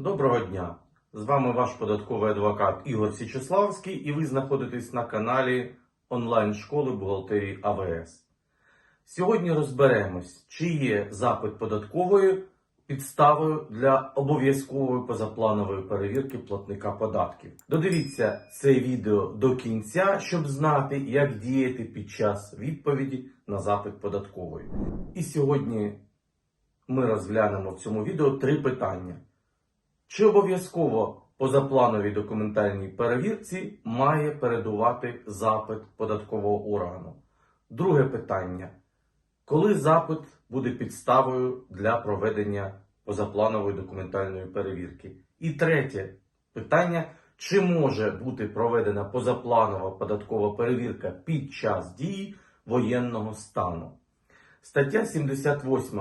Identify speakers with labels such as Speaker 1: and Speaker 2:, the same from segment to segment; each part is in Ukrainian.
Speaker 1: Доброго дня! З вами ваш податковий адвокат Ігор Січеславський, і ви знаходитесь на каналі онлайн-школи бухгалтерії АВС. Сьогодні розберемось, чи є запит податкової підставою для обов'язкової позапланової перевірки платника податків. Додивіться це відео до кінця, щоб знати, як діяти під час відповіді на запит податкової. І сьогодні ми розглянемо в цьому відео три питання. Чи обов'язково позаплановій документальній перевірці має передувати запит податкового органу? Друге питання. Коли запит буде підставою для проведення позапланової документальної перевірки? І третє питання. Чи може бути проведена позапланова податкова перевірка під час дії воєнного стану? Стаття 78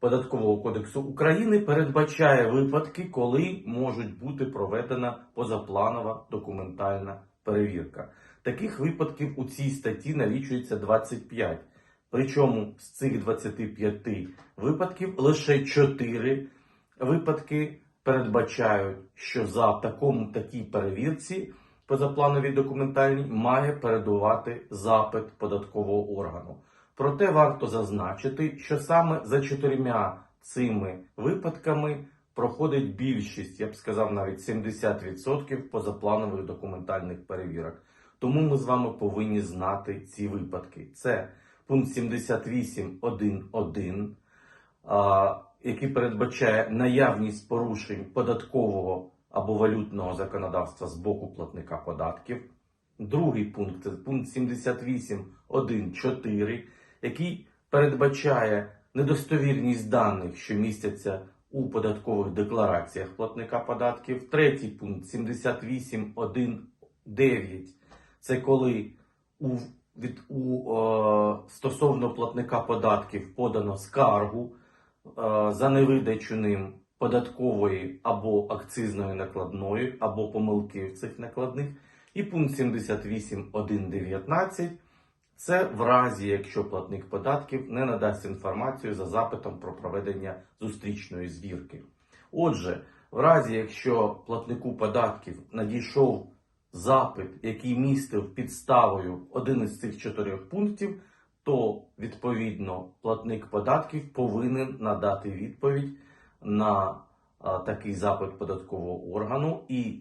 Speaker 1: Податкового кодексу України передбачає випадки, коли можуть бути проведена позапланова документальна перевірка. Таких випадків у цій статті налічується 25. Причому з цих 25 випадків лише 4 випадки передбачають, що за такому такій перевірці позаплановій документальній має передувати запит податкового органу. Проте варто зазначити, що саме за чотирма цими випадками проходить більшість, я б сказав, навіть 70% позапланових документальних перевірок. Тому ми з вами повинні знати ці випадки. Це пункт 78.1.1, який передбачає наявність порушень податкового або валютного законодавства з боку платника податків. Другий пункт це пункт 78.1.4, який передбачає недостовірність даних, що містяться у податкових деклараціях платника податків. Третій пункт 78.1.9 це коли у, від, у, е, стосовно платника податків подано скаргу е, за невидачу ним податкової або акцизної накладної, або помилки в цих накладних. І пункт 78.1.19 це в разі, якщо платник податків не надасть інформацію за запитом про проведення зустрічної звірки. Отже, в разі, якщо платнику податків надійшов запит, який містив підставою один із цих чотирьох пунктів, то відповідно платник податків повинен надати відповідь на такий запит податкового органу і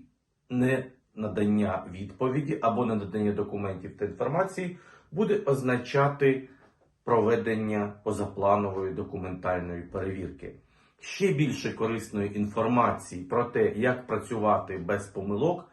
Speaker 1: не надання відповіді або не надання документів та інформації буде означати проведення позапланової документальної перевірки. Ще більше корисної інформації про те, як працювати без помилок,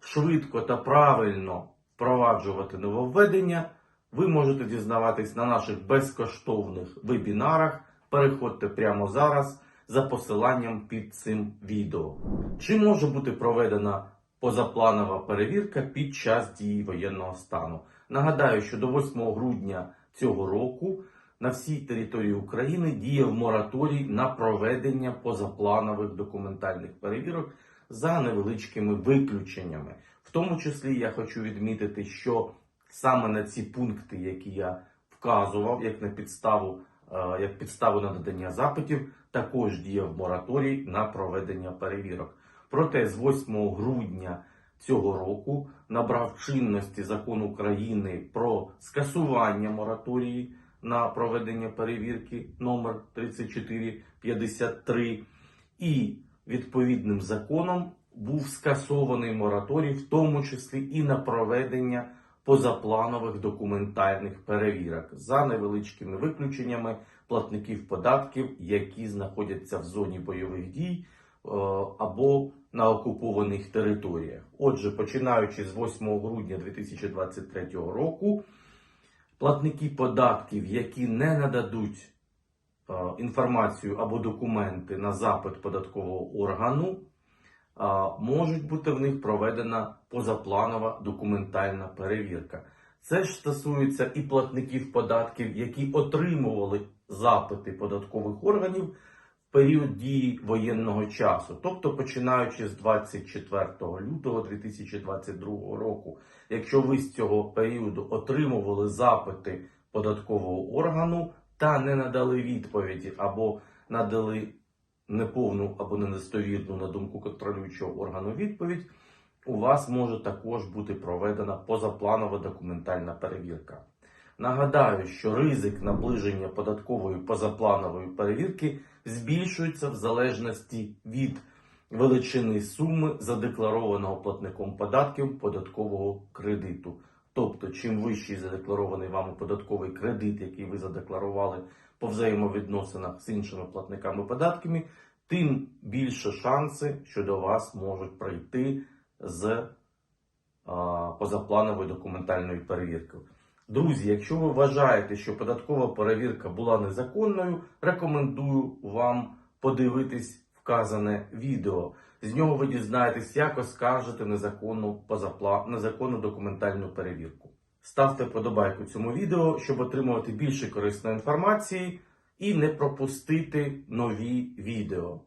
Speaker 1: швидко та правильно впроваджувати нововведення, ви можете дізнаватись на наших безкоштовних вебінарах. Переходьте прямо зараз за посиланням під цим відео. Чи може бути проведена позапланова перевірка під час дії воєнного стану? Нагадаю, що до 8 грудня цього року на всій території України діяв мораторій на проведення позапланових документальних перевірок за невеличкими виключеннями. В тому числі я хочу відмітити, що саме на ці пункти, які я вказував, як на підставу, е, як підставу на надання запитів, також діяв мораторій на проведення перевірок. Проте з 8 грудня цього року набрав чинності закон України про скасування мораторії на проведення перевірки номер 3453 і відповідним законом був скасований мораторій, в тому числі і на проведення позапланових документальних перевірок за невеличкими виключеннями платників податків, які знаходяться в зоні бойових дій е, або на окупованих територіях. Отже, починаючи з 8 грудня 2023 року, платники податків, які не нададуть е, інформацію або документи на запит податкового органу, е, можуть бути в них проведена позапланова документальна перевірка. Це ж стосується і платників податків, які отримували запити податкових органів період дії воєнного часу, тобто починаючи з 24 лютого 2022 року. Якщо ви з цього періоду отримували запити податкового органу та не надали відповіді або надали неповну або недостовірну на думку контролюючого органу відповідь, у вас може також бути проведена позапланова документальна перевірка. Нагадаю, що ризик наближення податкової позапланової перевірки збільшується в залежності від величини суми задекларованого платником податків податкового кредиту. Тобто, чим вищий задекларований вами податковий кредит, який ви задекларували по взаємовідносинах з іншими платниками податками, тим більше шанси, що до вас можуть прийти з а, позаплановою документальною перевіркою. Друзі, якщо ви вважаєте, що податкова перевірка була незаконною, рекомендую вам подивитись вказане відео. З нього ви дізнаєтесь, як оскаржити незаконну, позапла... незаконну документальну перевірку. Ставте подобайку цьому відео, щоб отримувати більше корисної інформації і не пропустити нові відео.